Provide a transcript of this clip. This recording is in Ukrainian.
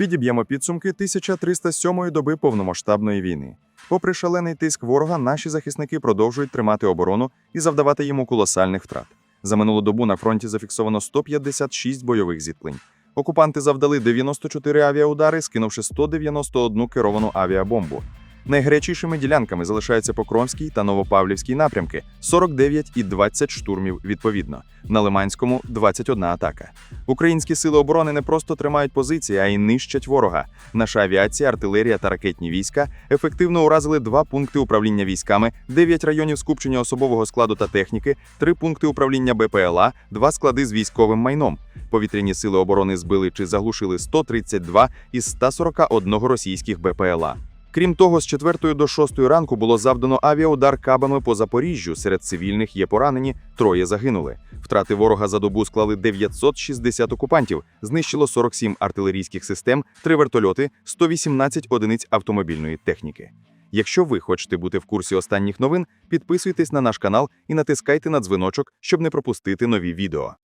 Підіб'ємо підсумки 1307-ї доби повномасштабної війни. Попри шалений тиск ворога, наші захисники продовжують тримати оборону і завдавати йому колосальних втрат. За минулу добу на фронті зафіксовано 156 бойових зіткнень. Окупанти завдали 94 авіаудари, скинувши 191 керовану авіабомбу. Найгарячішими ділянками залишаються Покровський та Новопавлівський напрямки 49 і 20 штурмів відповідно. На Лиманському 21 атака. Українські сили оборони не просто тримають позиції, а й нищать ворога. Наша авіація, артилерія та ракетні війська ефективно уразили два пункти управління військами, 9 районів скупчення особового складу та техніки, 3 пункти управління БПЛА, 2 склади з військовим майном. Повітряні сили оборони збили чи заглушили 132 із 141 російських БПЛА. Крім того, з 4 до 6 ранку було завдано авіаудар кабами по Запоріжжю. Серед цивільних є поранені, троє загинули. Втрати ворога за добу склали 960 окупантів, знищило 47 артилерійських систем, 3 вертольоти, 118 одиниць автомобільної техніки. Якщо ви хочете бути в курсі останніх новин, підписуйтесь на наш канал і натискайте на дзвіночок, щоб не пропустити нові відео.